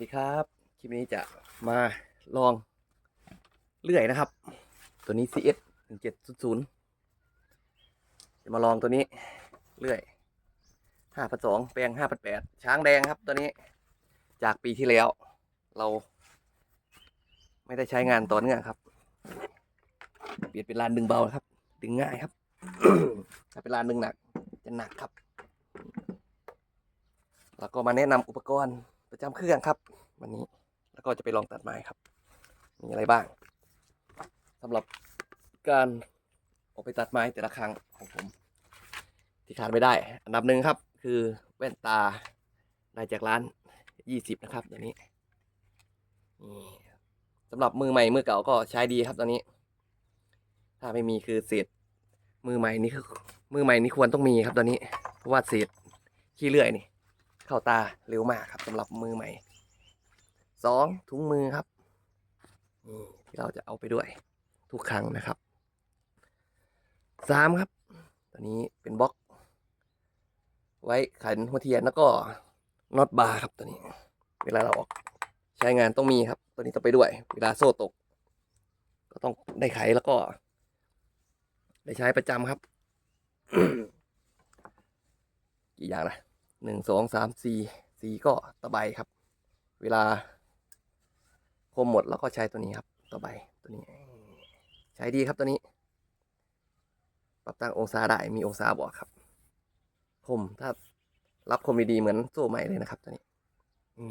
ดีครับ คลิปนี้จะมาลองเลื่อยนะครับ ตัวนี้ CS 1700 จะมาลองตัวนี้เลื่อย5,200แปลง5,800ช้างแดงครับตัวนี้ จากปีที่แล้ว เรา ไม่ได้ใช้งานต่อเนื่องครับ เปลี่ยนเป็นลานดึงเบาครับ ดึงง่ายครับ ถ้าเป็นลานดึงหนัก จะหนักครับ แล้วก็มาแนะนำอุปกรณ์ ประจำเครื่องครับ วันนี้แล้วก็จะไปลองตัดไม้ครับ มีอะไรบ้างสำหรับการออกไปตัดไม้แต่ละครั้งของผม ที่ขาดไม่ได้ อันดับหนึ่งครับ คือแว่นตาได้จากร้านยี่สิบนะครับตัวนี้นี่สำหรับมือใหม่มือเก่าก็ใช้ดีครับตอนนี้ ถ้าไม่มีคือเศษมือใหม่นี่คือมือใหม่นี่ควรต้องมีครับตอนนี้เพราะว่าเศษขี้เลื่อยนี่ เข้าตาเร็วมากครับสำหรับมือใหม่สองถุงมือครับนี่ที่เราจะเอาไปด้วยทุกครั้งนะครับสามครับ ตัวนี้เป็นบล็อก ไว้ขันหัวเทียนแล้วก็น็อตบาร์ครับตัวนี้ เวลาเราออกใช้งานต้องมีครับ ตัวนี้ต้องไปด้วย เวลาโซ่ตก ก็ต้องได้ไขแล้วก็ ได้ใช้ประจำครับ กี่อย่างนะ หนึ่งสองสามสี่สี่ก็ตะไบครับ เวลาคมหมดแล้วก็ใช้ตัวนี้ครับตะไบตัวนี้ ใช้ดีครับตัวนี้ ปรับตั้งองศาได้มีองศาบอกครับ คมถ้ารับคมดีๆเหมือนโซ่ใหม่เลยนะครับ ตัวนี้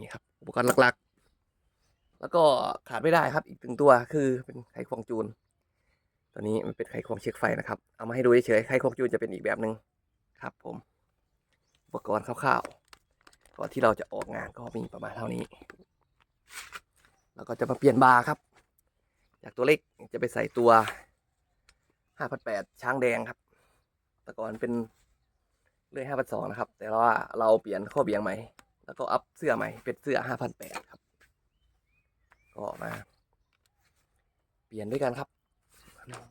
นี่ครับ อุปกรณ์หลักๆ แล้วก็ขาดไม่ได้ครับ อีกหนึ่งตัวคือเป็นไขควงจูน ตัวนี้มันเป็นไขควงเช็คไฟนะครับ เอามาให้ดูเฉยๆไขควงจูนจะเป็นอีกแบบหนึ่งครับผม อุปกรณ์คร่าวๆก่อนที่เราจะออกงานก็มีประมาณเท่านี้ แล้วก็จะมาเปลี่ยนบาร์ครับ จากตัวเล็กจะไปใส่ตัว5,800ช้างแดงครับ แต่ก่อนเป็นเลื่อย5,200นะครับ แต่ว่าเราเปลี่ยนข้อเบี่ยงใหม่ แล้วก็อัพเสื้อใหม่เป็นเสื้อ5,800ครับ ก็มา เปลี่ยนด้วยกันครับ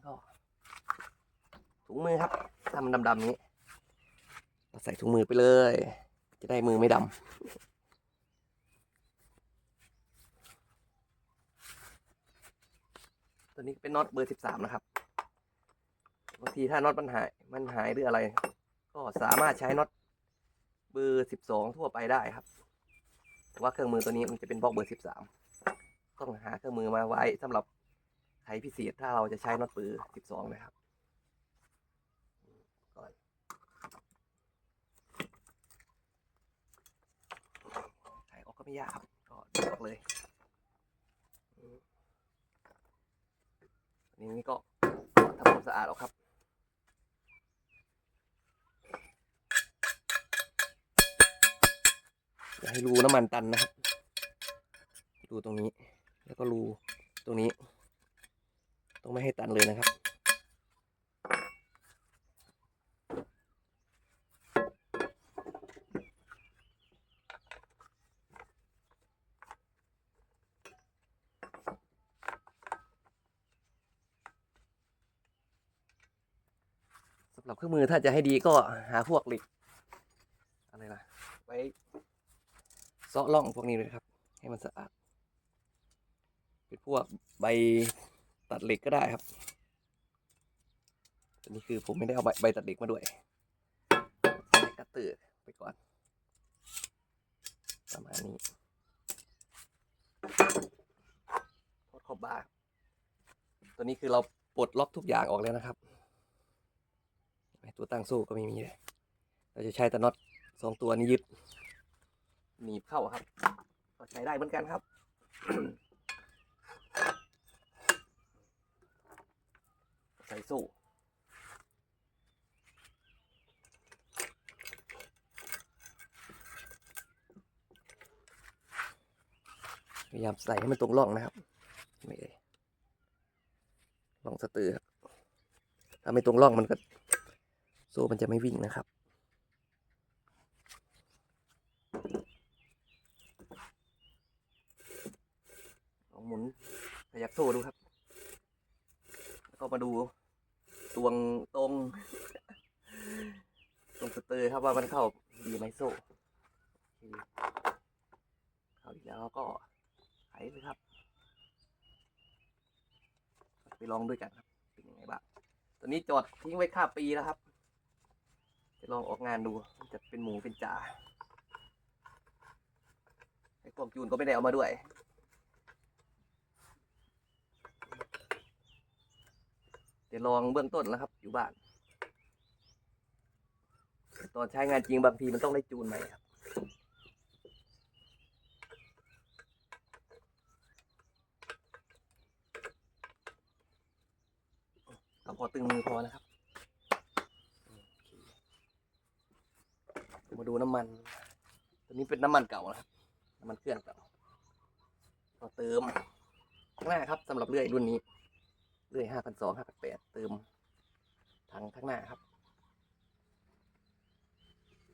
ก็ถุงมือครับทำมันดำๆนี้ ใส่ถุงมือไปเลย จะได้มือไม่ดำตัวนี้เป็นน็อตเบอร์สิบสามนะครับบางทีถ้าน็อตมันหายมันหายหรืออะไร ก็สามารถใช้น็อตเบอร์สิบสองทั่วไปได้ครับ แต่ว่าเครื่องมือตัวนี้มันจะเป็นบล็อกเบอร์สิบสามต้องหาเครื่องมือมาไว้สำหรับใช้พิเศษถ้าเราจะใช้น็อตเบอร์สิบสองนะครับ ก่อน ถ่ายออกก็ ไม่ยากครับก็ดูออกเลยอันนี้ก็ทำความสะอาดออกครับอย่าให้รูน้ำมันตันนะครับรูตรงนี้ แล้วก็รูตรงนี้ ต้องไม่ให้ตันเลยนะครับ หรับเครื่องมือถ้าจะให้ดีก็หาพวกเหล็กอะไรนะไว้เซาะร่องพวกนี้เลยครับ ให้มันสะอาด เป็นพวกใบตัดเหล็กก็ได้ครับอันนี้คือผมไม่ได้เอาใบใบตัดเหล็กมาด้วยใช้กัตเตอไปก่อน ประมาณนี้ทดขอบบาตัวนี้คือเราปลดล็อกทุกอย่างออกแล้วนะครับ ตัวตั้งโซ่ก็ไม่มีเลยเราจะใช้แต่น็อตสองตัวนี้ยึดหนีบเข้าครับก็ใช้ได้เหมือนกันครับใส่โซ่พยายามใส่ให้มันตรงร่องนะครับไม่เอ่ยร่องสตือครับถ้าไม่ตรงร่องมันก็ โซ่มันจะไม่วิ่งนะครับ ลองหมุนขยับโซ่ดูครับ แล้วก็มาดูตวงตรงตรงสเตอร์ครับว่ามันเข้าดีไหมโซ่โอเข้าดีแล้วก็เลยครับ ไปลองด้วยกันครับ เป็นยังไงบ้าง ตอนนี้จอดทิ้งไว้ข้าปีแล้วครับ จะลองออกงานดู จะเป็นหมูเป็นจ่าไอ้กล้องจูนก็ไม่ได้เอามาด้วยเดี๋ยวลองเบื้องต้นแล้วครับ อยู่บ้าน ตอนใช้งานจริงบางทีมันต้องได้จูนใหม่ครับก็พอตึงมือพอนะครับโอเค มาดูน้ำมัน ตัวนี้เป็นน้ำมันเก่านะครับน้ำมันเครื่องเก่าก็เติมข้างหน้าครับสำหรับเลื่อยรุ่นนี้เลื่อยห้าพันสองห้าพันแปดเติมถังข้างหน้าครับ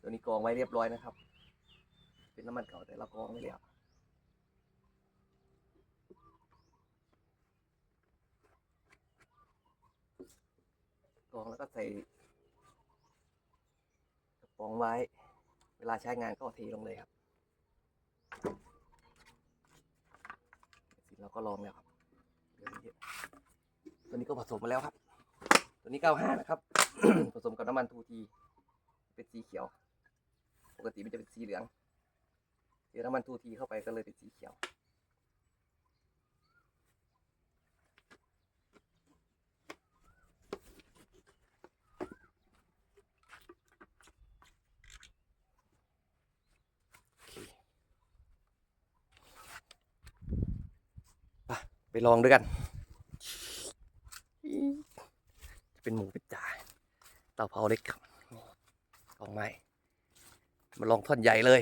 ตัวนี้กรองไว้เรียบร้อยนะครับ เป็นน้ำมันเก่าแต่เรากรองไว้แล้วกรองแล้วก็ใส่กระป๋องไว้ วลาใช้งานก็ทีลงเลยครับสิเราก็ลองแล้วครับเหลือไม่เยอะตัวนี้ก็ผสมมาแล้วครับ ตัวนี้ 95 นะครับ ผสมกับน้ำมันทูทีเป็นสีเขียว ปกติมันจะเป็นสีเหลืองเดี๋ยวน้ำมันทูทีเข้าไปก็เลยเป็นสีเขียว ไปลองด้วยกันจะเป็นหมูเป็นจ่าเตาเผาเล็กครับกองไม้มาลองท่อนใหญ่เลย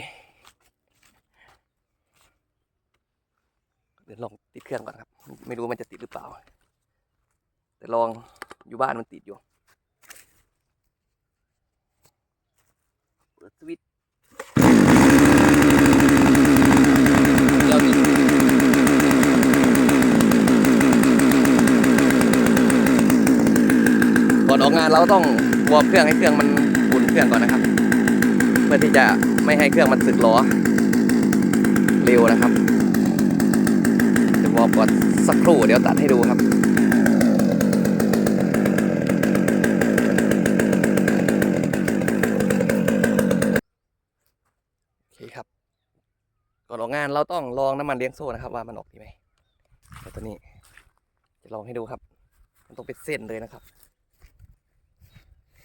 เดี๋ยวลองติดเครื่องก่อนครับ ไม่รู้มันจะติดหรือเปล่า แต่ลองอยู่บ้านมันติดอยู่เปิดสวิตช์เดี๋ยวนี้ก่อนออกงาน เราต้องวอร์มเครื่องให้เครื่องมันอุ่นเครื่องก่อนนะครับ เพื่อที่จะไม่ให้เครื่องมันสึกล้อเร็วนะครับจะวอร์มก่อนสักครู่เดี๋ยวตัดให้ดูครับโอเคครับก่อนออกงานเราต้องลองน้ำมันเลี้ยงโซ่นะครับ ว่ามันออกดีไหมตัวนี้จะลองให้ดูครับ มันต้องเป็นเส้นเลยนะครับ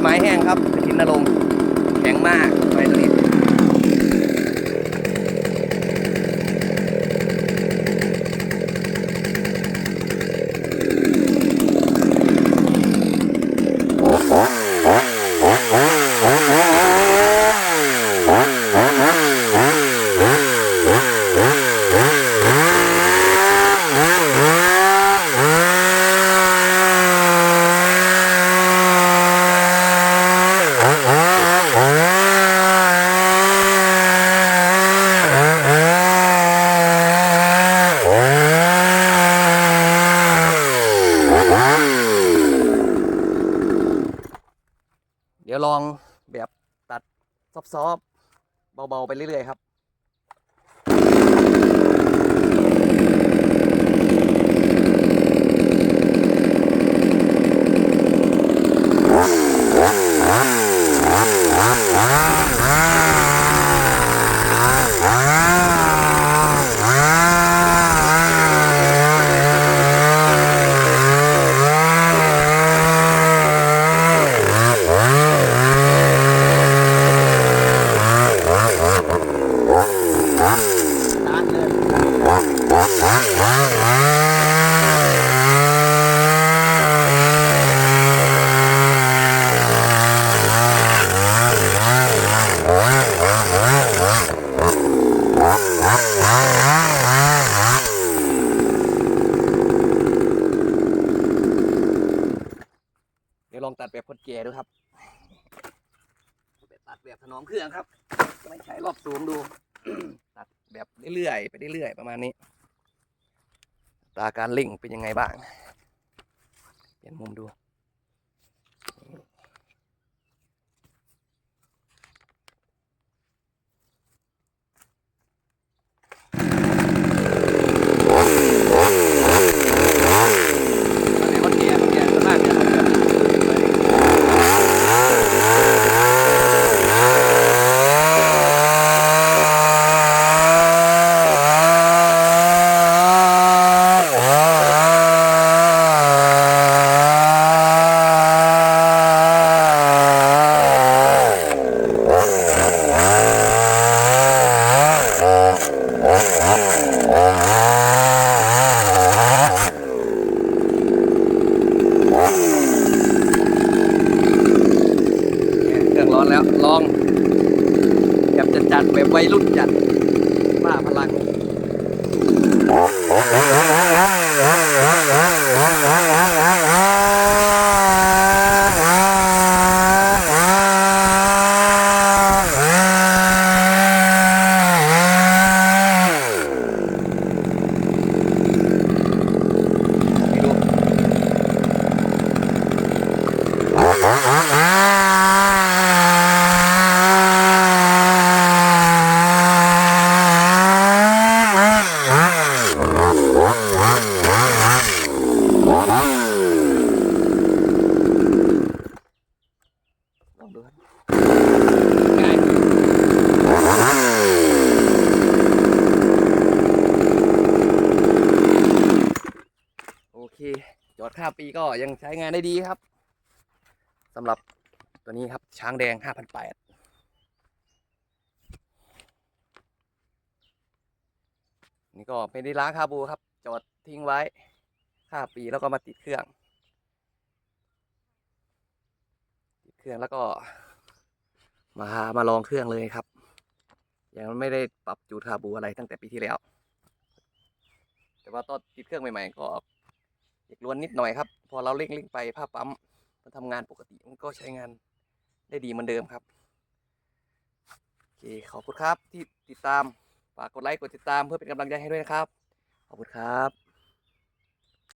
ไม้แห้งครับหินนรงแข็งมากไม้ตัวนี้เดี๋ยวลองแบบตัด ซอฟๆเบาๆไปเรื่อยๆครับอ่า เดี๋ยวลองตัดแบบคนแก่ดูครับตัดแบบถนอมเครื่องครับ ไม่ใช้รอบสูงดู ตัดแบบเรื่อยๆไปเรื่อยๆประมาณนี้ ตาการลิงเป็นยังไงบ้าง เปลี่ยนมุมดู แบบวัยรุ่นจัดบ้าพลังไปดู ลองดูครับง่ายโอเค จ อดข้ามปีก็ยังใช้งานได้ดีครับสำหรับตัวนี้ครับช้างแดง 5,800นี่ก็ไม่ได้ล้างคาบูครับ จอดทิ้งไว้ข้าปีแล้วก็มาติดเครื่อง ติดเครื่องแล้วก็ มามาลองเครื่องเลยครับ ยังไม่ได้ปรับจูดคาบูอะไรตั้งแต่ปีที่แล้ว แต่ว่าตอนติดเครื่องใหม่ ๆ ก็ อยากลวนนิดหน่อยครับ พอเราเร่งเร่งไปผ้าปั๊มมันทำงานปกติมันก็ใช้งานได้ดีเหมือนเดิมครับโอเคขอบคุณครับที่ติดตามฝากกดไลค์กดติดตามเพื่อเป็นกำลังใจให้ด้วยนะครับ ขอบคุณครับ